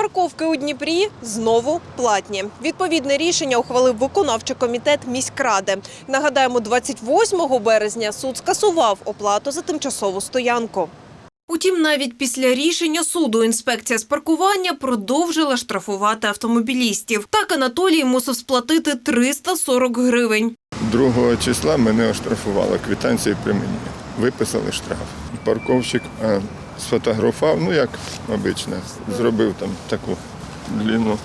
Парковки у Дніпрі знову платні. Відповідне рішення ухвалив виконавчий комітет міськради. Нагадаємо, 28 березня суд скасував оплату за тимчасову стоянку. Утім, навіть після рішення суду інспекція з паркування продовжила штрафувати автомобілістів. Так Анатолій мусив сплатити 340 гривень. 2 числа мене оштрафували, квитанції при мені. Виписали штраф. Парковщик е, сфотографував, ну як обично, зробив там таку длинну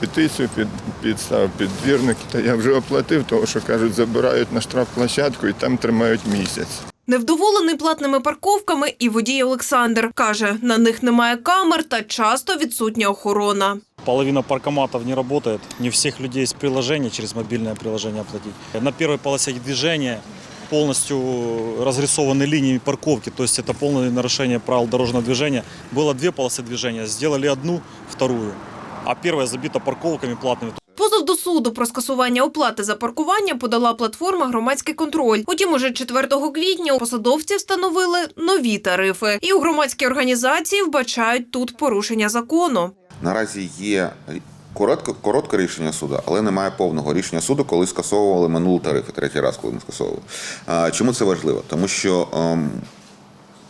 петицію, під, підстав підвірник. Та я вже оплатив, тому що кажуть, забирають на штрафплощадку і там тримають місяць. Невдоволений платними парковками і водій Олександр каже, на них немає камер та часто відсутня охорона. Половина паркоматов не работает. Не у всех людей есть приложение, через мобильное приложение оплатить. На первой полосе движения полностью разрисованы линии парковки, то есть это полное нарушение правил дорожного движения. Было две полосы движения, сделали одну, вторую, а первая забита парковками платными. Позов до суду про скасування оплати за паркування подала платформа «Громадський контроль». Утім, уже 4 квітня посадовці встановили нові тарифи. І у громадській організації вбачають тут порушення закону. Наразі є коротке, коротке рішення суду, але немає повного рішення суду, коли скасовували минулі тарифи, третій раз, коли ми скасовували. А, Чому це важливо? Тому що ем,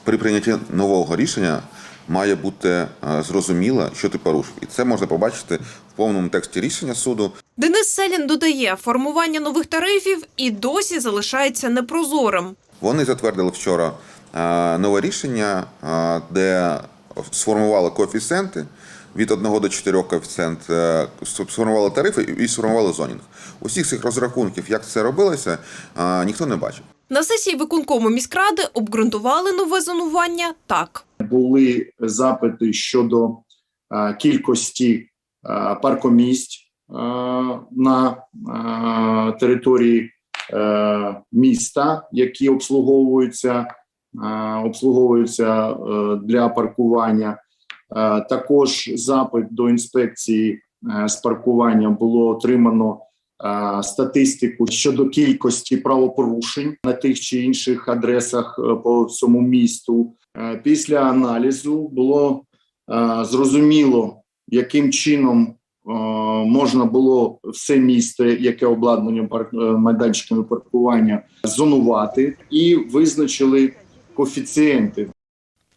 при прийнятті нового рішення має бути е, зрозуміло, що ти порушив. І це можна побачити в повному тексті рішення суду. Денис Селін додає, формування нових тарифів і досі залишається непрозорим. Вони затвердили вчора е, нове рішення, е, де сформували коефіцієнти від 1 до 4 коефіцієнт, е, сформували тарифи і сформували зонінг. Усіх цих розрахунків, як це робилося, е, ніхто не бачив. На сесії виконкому міськради обґрунтували нове зонування так. були запити щодо е, кількості паркомісць е, на території міста, які обслуговуються, обслуговуються для паркування. Е, Також запит до інспекції е, з паркування було отримано е, статистику щодо кількості правопорушень на тих чи інших адресах по всьому місту. Після аналізу було зрозуміло, яким чином можна було все місто, яке обладнання майданчиками паркування, зонувати, і визначили коефіцієнти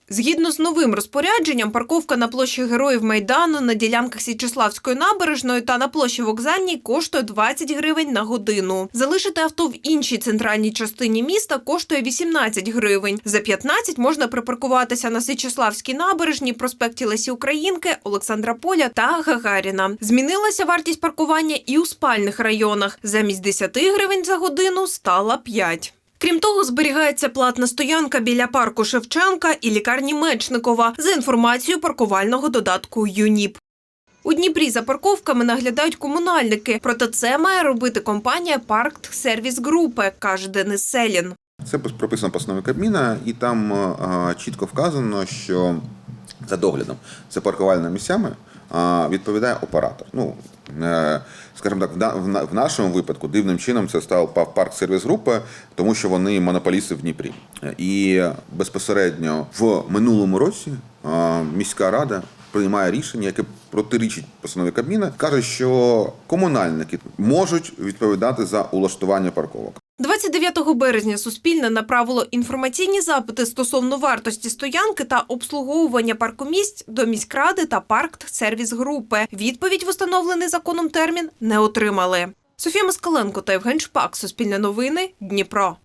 Згідно з новим розпорядженням, парковка на площі Героїв Майдану на ділянках Січеславської набережної та на площі Вокзальній коштує 20 гривень на годину. Залишити авто в іншій центральній частині міста коштує 18 гривень. За 15 можна припаркуватися на Січеславській набережній, проспекті Лесі Українки, Олександра Поля та Гагаріна. Змінилася вартість паркування і у спальних районах. Замість 10 гривень за годину стала 5. Крім того, зберігається платна стоянка біля парку Шевченка і лікарні Мечникова за інформацією паркувального додатку ЮНІП. У Дніпрі за парковками наглядають комунальники, проте це має робити компанія Парк Сервіс Групи, каже Денис Селін. Це прописано постанові Кабміна, і там чітко вказано, що за доглядом за паркувальними місцями відповідає оператор. Ну, е, скажімо так, в нашому випадку дивним чином це став парк сервіс групи, тому що вони монополісти в Дніпрі. Е, І безпосередньо в минулому році міська рада приймає рішення, яке протирічить постанові Кабміна, каже, що комунальники можуть відповідати за улаштування парковок. 29 березня Суспільне направило інформаційні запити стосовно вартості стоянки та обслуговування паркомісць до міськради та паркт-сервіс групи. Відповідь в установлений законом термін не отримали. Софія Москаленко та Євген Шпак. Суспільне новини. Дніпро.